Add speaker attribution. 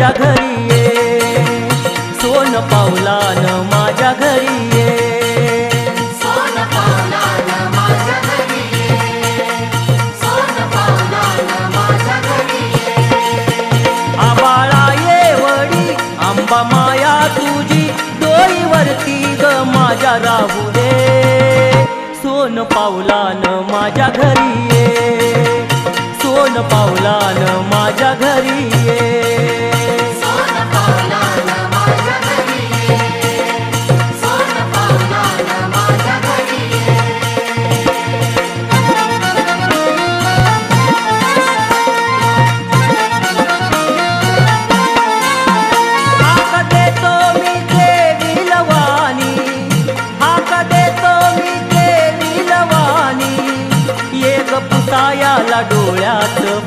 Speaker 1: माझ्या घरी ये. सोन पावलान माझ्या घरी ये. आबाळा ये वडी आंबा माया तुझी. डोईवरती ग माझ्या राहू दे. सोन पावलान माझ्या घरी ये. सोन पावलान माझ्या घरी पुसायाला डोळ्यात.